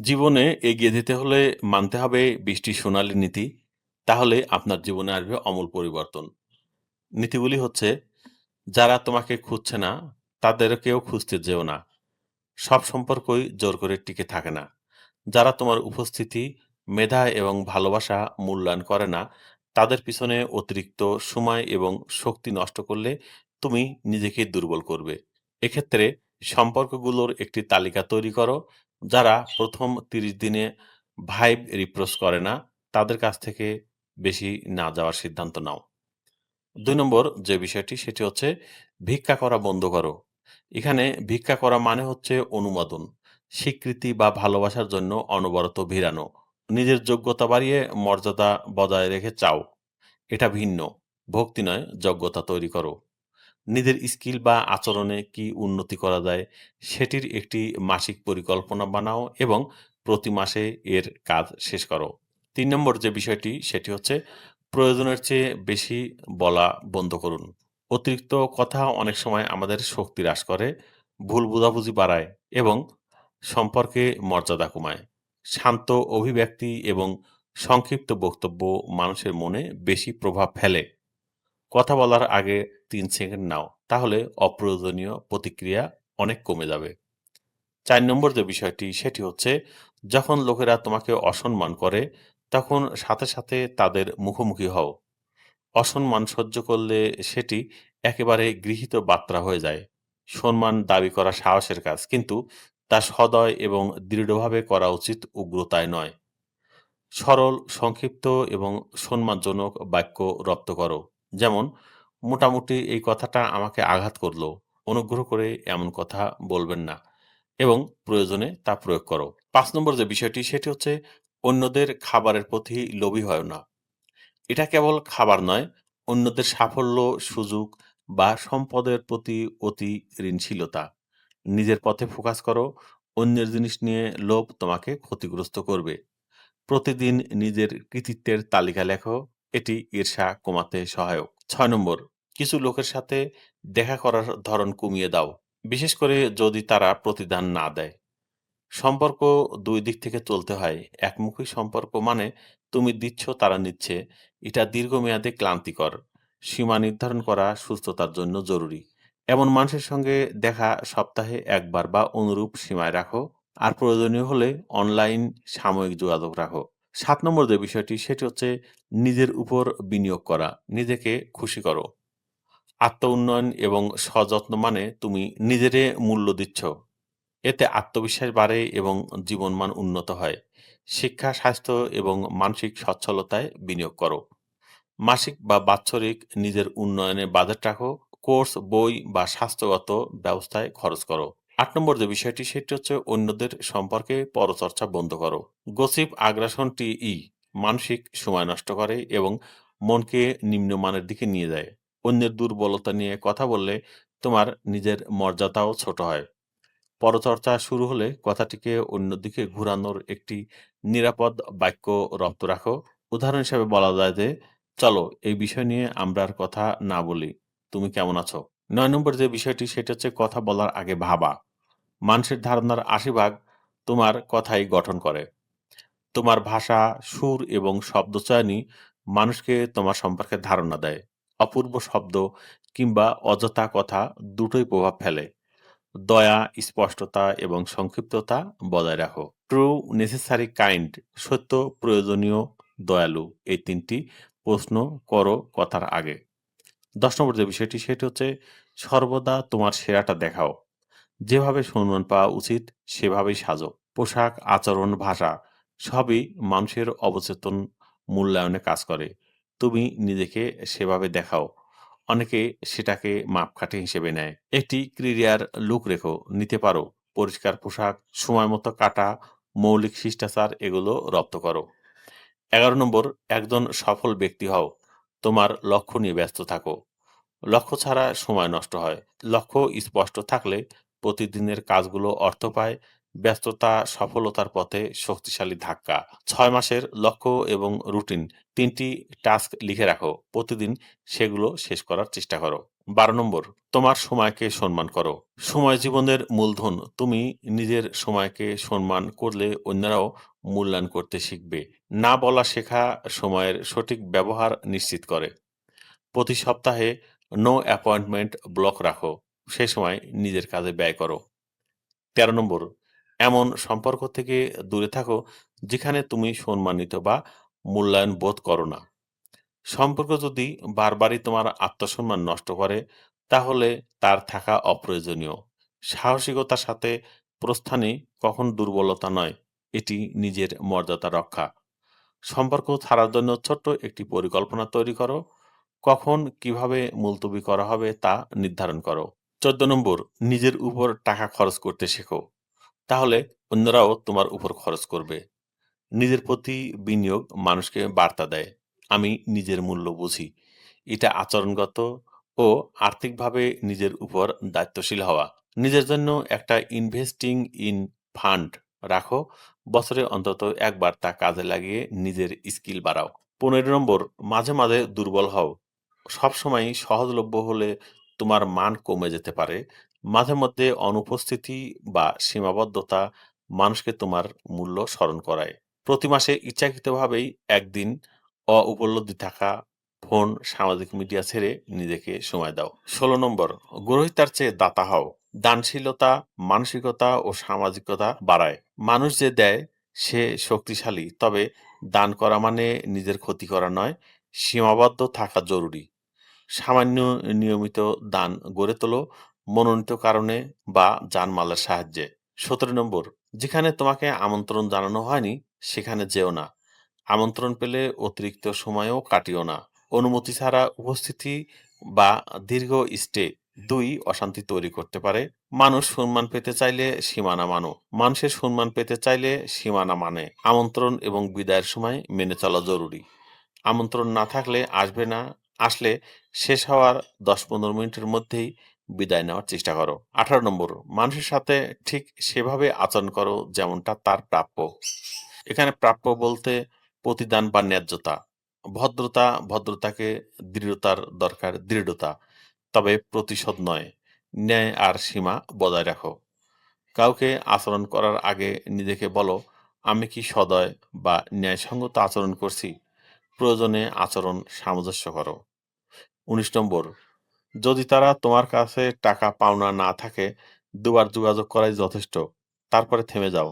জীবনে এগিয়ে যেতে হলে মানতে হবে বৃষ্টি সোনালী নীতি। তাহলে আপনার জীবনে আসবে অমূল পরিবর্তন। নীতিগুলি হচ্ছে, যারা তোমাকে খুঁজছে না, তাদেরকেও খুঁজতে যেও না। সব সম্পর্কই জোর করে টিকে থাকে না। যারা তোমার উপস্থিতি, মেধা এবং ভালোবাসা মূল্যায়ন করে না, তাদের পিছনে অতিরিক্ত সময় এবং শক্তি নষ্ট করলে তুমি নিজেকে দুর্বল করবে। এক্ষেত্রে সম্পর্কগুলোর একটি তালিকা তৈরি করো। যারা ১ম ৩০ দিনে ভাইব রিপ্রোচ করে না, তাদের কাছ থেকে বেশি না যাওয়ার সিদ্ধান্ত নাও। দুই নম্বর যে বিষয়টি সেটি হচ্ছে ভিক্ষা করা বন্ধ করো। এখানে ভিক্ষা করা মানে হচ্ছে অনুমোদন, স্বীকৃতি বা ভালোবাসার জন্য অনবরত ভিড়ানো। নিজের যোগ্যতা বাড়িয়ে মর্যাদা বজায় রেখে চাও। এটা ভিন্ন। ভক্তি নয়, যোগ্যতা তৈরি করো। নিজের স্কিল বা আচরণে কি উন্নতি করা যায়, সেটির একটি মাসিক পরিকল্পনা বানাও এবং প্রতি মাসে এর কাজ শেষ করো। তিন নম্বর যে বিষয়টি সেটি হচ্ছে প্রয়োজনের চেয়ে বেশি বলা বন্ধ করুন। অতিরিক্ত কথা অনেক সময় আমাদের শক্তি হ্রাস করে, ভুল বোঝাবুঝি বাড়ায় এবং সম্পর্কে মর্যাদা কমায়। শান্ত অভিব্যক্তি এবং সংক্ষিপ্ত বক্তব্য মানুষের মনে বেশি প্রভাব ফেলে। কথা বলার আগে তিন সেকেন্ড নাও। তাহলে অপ্রয়োজনীয় প্রতিক্রিয়া অনেক কমে যাবে। চার নম্বর যে বিষয়টি সেটি হচ্ছে, যখন লোকেরা তোমাকে অসম্মান করে, তখন সাথে, সাথে তাদের মুখোমুখি হও। অসম্মান সহ্য করলে সেটি একেবারে গৃহীত বার্তা হয়ে যায়। সম্মান দাবি করা সাহসের কাজ, কিন্তু তা সদয় এবং দৃঢ়ভাবে করা উচিত উগ্রতায় নয়। সরল, সংক্ষিপ্ত এবং সম্মানজনক বাক্য রপ্ত করো। যেমন, মোটামুটি এই কথাটা আমাকে আঘাত করল অনুগ্রহ করে এমন কথা বলবেন না এবং প্রয়োজনে তা প্রয়োগ করো। পাঁচ নম্বর যে বিষয়টি সেটি হচ্ছে অন্যদের খাবারের প্রতি লোভী হয় না। এটা কেবল খাবার নয়, অন্যদের সাফল্য, সুযোগ বা সম্পদের প্রতি অতি ঋণশীলতা। নিজের পথে ফোকাস করো, অন্যের জিনিস নিয়ে লোভ তোমাকে ক্ষতিগ্রস্ত করবে। প্রতিদিন নিজের কৃতিত্বের তালিকা লেখো, এটি ঈর্ষা কমাতে সহায়ক। ছয় নম্বর, কিছু লোকের সাথে দেখা করার ধরন কমিয়ে দাও, বিশেষ করে যদি তারা প্রতিদান না দেয়। সম্পর্ক দুই দিক থেকে চলতে হয়। একমুখী সম্পর্ক মানে তুমি দিচ্ছ, তারা নিচ্ছে। এটা দীর্ঘমেয়াদে ক্লান্তিকর। সীমা নির্ধারণ করা সুস্থতার জন্য জরুরি। এমন মানুষের সঙ্গে দেখা সপ্তাহে একবার বা অনুরূপ সীমায় রাখো। আর প্রয়োজনীয় হলে অনলাইন সাময়িক যোগাযোগ রাখো। ৭ নম্বর যে বিষয়টি সেটি হচ্ছে নিজের উপর বিনিয়োগ করা, নিজেকে খুশি করো। আত্ম-উন্নয়ন এবং সযত্ন মানে তুমি নিজেরে মূল্য দিচ্ছ। এতে আত্মবিশ্বাস বাড়ে এবং জীবনমান উন্নত হয়। শিক্ষা, স্বাস্থ্য এবং মানসিক সচ্ছলতায় বিনিয়োগ করো। মাসিক বা বাৎসরিক নিজের উন্নয়নে বাজেট রাখো। কোর্স, বই বা স্বাস্থ্যগত ব্যবস্থায় খরচ করো। ৮ নম্বর যে বিষয়টি সেটি হচ্ছে অন্যদের সম্পর্কে পরচর্চা বন্ধ করো। গসিপ, আগ্রাসন, ই মানসিক সময় নষ্ট করে এবং মনকে নিম্নমানের দিকে নিয়ে যায়। অন্যের দুর্বলতা নিয়ে কথা বললে তোমার নিজের মর্যাদাও ছোট হয়। পরচর্চা শুরু হলে কথাটিকে অন্যদিকে ঘুরানোর একটি নিরাপদ বাক্য রপ্ত রাখো। উদাহরণ হিসেবে বলা যায় যে, চলো এই বিষয় নিয়ে আমরা আর কথা না বলি। তুমি কেমন আছো? নয় নম্বর যে বিষয়টি সেটা হচ্ছে কথা বলার আগে ভাবা। মানুষের ধারণার ৮০ ভাগ তোমার কথাই গঠন করে। তোমার ভাষা, সুর এবং শব্দচয়নই মানুষকে তোমার সম্পর্কে ধারণা দেয়। অপূর্ব শব্দ কিংবা অযথা কথা দুটোই প্রভাব ফেলে। দয়া, স্পষ্টতা এবং সংক্ষিপ্ততা বজায় রাখো। ট্রু, নেসেসারি, কাইন্ড সত্য, প্রয়োজনীয়, দয়ালু এই তিনটি প্রশ্ন করো কথার আগে। ১০ নম্বর যে বিষয়টি সেটি হচ্ছে সর্বদা তোমার সেরাটা দেখাও। যেভাবে সম্মান পাওয়া উচিত সেভাবেই সাজো। পোশাক, আচরণ, ভাষা সবই মানুষের অবচেতন মূল্যায়নে কাজ করে। তুমি নিজেকে সেভাবে দেখাও। অনেকে সেটাকে মাপকাঠি হিসেবে নেয়। একটি ক্যারিয়ার লুক রেখো, নিতে পারো। পরিষ্কার পোশাক, সময় মতো কাটা, মৌলিক শিষ্টাচার এগুলো রপ্ত করো। ১১ নম্বর, একজন সফল ব্যক্তি হও। তোমার লক্ষ্য নিয়ে ব্যস্ত থাকো। লক্ষ্য ছাড়া সময় নষ্ট হয়। লক্ষ্য স্পষ্ট থাকলে প্রতিদিনের কাজগুলো অর্থ পায়। ব্যস্ততা, সফলতার পথে শক্তিশালী ধাক্কা। ছয় মাসের লক্ষ্য এবং রুটিন, তিনটি টাস্ক লিখে রাখো। প্রতিদিন সেগুলো শেষ করার চেষ্টা করো। বারো নম্বর, তোমার সময়কে সম্মান করো সময় জীবনের মূলধন তুমি নিজের সময়কে সম্মান করলে অন্যরাও মূল্যায়ন করতে শিখবে না বলা শেখা সময়ের সঠিক ব্যবহার নিশ্চিত করে প্রতি সপ্তাহে নো অ্যাপয়েন্টমেন্ট ব্লক রাখো সে সময় নিজের কাজে ব্যয় করো। তেরো নম্বর, এমন সম্পর্ক থেকে দূরে থাকো যেখানে তুমি সম্মানিত বা মূল্যায়ন বোধ করো না। সম্পর্ক যদি বারবারই তোমার আত্মসম্মান নষ্ট করে, তাহলে তার থাকা অপ্রয়োজনীয়। সাহসিকতার সাথে প্রস্থানে কখন দুর্বলতা নয়, এটি নিজের মর্যাদা রক্ষা। সম্পর্ক ছাড়ার জন্য ছোট্ট একটি পরিকল্পনা তৈরি করো। কখন কীভাবে মুলতবি করা হবে তা নির্ধারণ করো। চোদ্দ নম্বর, নিজের উপর টাকা খরচ করতে শেখো। তাহলে অন্যরাও তোমার উপর খরচ করবে। নিজের প্রতি বিনিয়োগ মানুষকে বার্তা দেয়। আমি নিজের মূল্য বুঝি। এটা আচরণগত ও আর্থিকভাবে নিজের উপর দায়িত্বশীল হওয়া। নিজের জন্য একটা ইনভেস্টিং ইন ফান্ড রাখো। বছরে অন্তত একবার তা কাজে লাগিয়ে নিজের স্কিল বাড়াও। পনেরো নম্বর, মাঝে মাঝে দুর্বল হও। সবসময় সহজলভ্য হলে তোমার মান কমে যেতে পারে। মাঝে মধ্যে অনুপস্থিতি বা সীমাবদ্ধতা মানুষকে তোমার মূল্য স্মরণ করায়। প্রতি মাসে ইচ্ছাকৃতভাবেই একদিন অউপলব্ধি থাকা, ফোন, সামাজিক মিডিয়া ছেড়ে নিজেকে সময় দাও। ষোলো নম্বর গ্রহিতার চেয়ে দাতা হও। দানশীলতা, মানসিকতা ও সামাজিকতা বাড়ায়। মানুষ যে দেয়, সে শক্তিশালী। তবে দান করা মানে নিজের ক্ষতি করা নয়, সীমাবদ্ধ থাকা জরুরি। সামান্য নিয়মিত দান গড়ে তোলো মনোনীত কারণে বা জানমালের সাহায্যে। সতেরো নম্বর, যেখানে তোমাকে আমন্ত্রণ জানানো হয়নি সেখানে যেও না। আমন্ত্রণ পেলে অতিরিক্ত সময়ও কাটিও না। অনুমতি ছাড়া উপস্থিতি বা দীর্ঘ স্টে দুই অশান্তি তৈরি করতে পারে। মানুষ সম্মান পেতে চাইলে সীমানা মানো। মানুষের সম্মান পেতে চাইলে সীমানা মানে। আমন্ত্রণ এবং বিদায়ের সময় মেনে চলা জরুরি। আমন্ত্রণ না থাকলে আসবে না আসলে শেষ হওয়ার দশ পনেরো মিনিটের মধ্যেই বিদায় নেওয়ার চেষ্টা করো। আঠারো নম্বর, মানুষের সাথে ঠিক সেভাবে আচরণ করো যেমনটা তার প্রাপ্য। এখানে প্রাপ্য বলতে প্রতিদান বা ন্যায্যতা। ভদ্রতা, ভদ্রতাকে দৃঢ়তার দরকার, দৃঢ়তা। তবে প্রতিশোধ নয়, ন্যায় আর সীমা বজায় রাখো। কাউকে আচরণ করার আগে নিজেকে বলো, আমি কি সদয় বা ন্যায়সঙ্গত আচরণ করছি? প্রয়োজনে আচরণ সামঞ্জস্য করো। উনিশ নম্বর, যদি তারা তোমার কাছে টাকা পাওনা না থাকে, দুবার যোগাযোগ করাই যথেষ্ট, তারপরে থেমে যাও।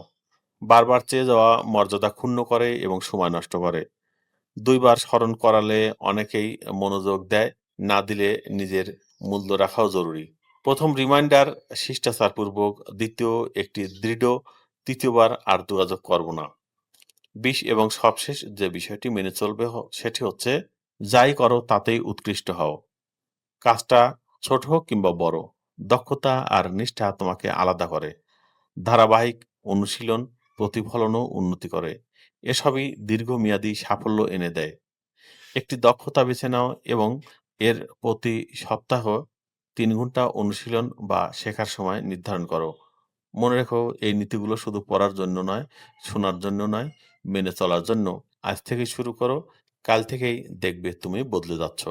বারবার চেয়ে যাওয়া মর্যাদা ক্ষুণ্ণ করে এবং সময় নষ্ট করে। দুইবার স্মরণ করালে অনেকেই মনোযোগ দেয়, না দিলে নিজের মূল্য রাখাও জরুরি। প্রথম রিমাইন্ডার শিষ্টাচারপূর্বক, দ্বিতীয় একটি দৃঢ়, তৃতীয়বার আর যোগাযোগ করব না। বিশ এবং সবশেষ যে বিষয়টি মেনে চলবে সেটি হচ্ছে, যাই করো তাতেই উৎকৃষ্ট হও। কাজটা ছোট হোক কিংবা বড়, দক্ষতা আর নিষ্ঠা তোমাকে আলাদা করে। ধারাবাহিক অনুশীলন প্রতিফলনও উন্নতি করে। এসবই দীর্ঘমেয়াদী সাফল্য এনে দেয়। একটি দক্ষতা বেছে নাও এবং এর প্রতি সপ্তাহ তিন ঘণ্টা অনুশীলন বা শেখার সময় নির্ধারণ করো। মনে রেখো, এই নীতিগুলো শুধু পড়ার জন্য নয়, শোনার জন্য নয় মেনে চলার জন্য আজ থেকে শুরু করো। কাল থেকেই দেখবে তুমি বদলে যাচ্ছ।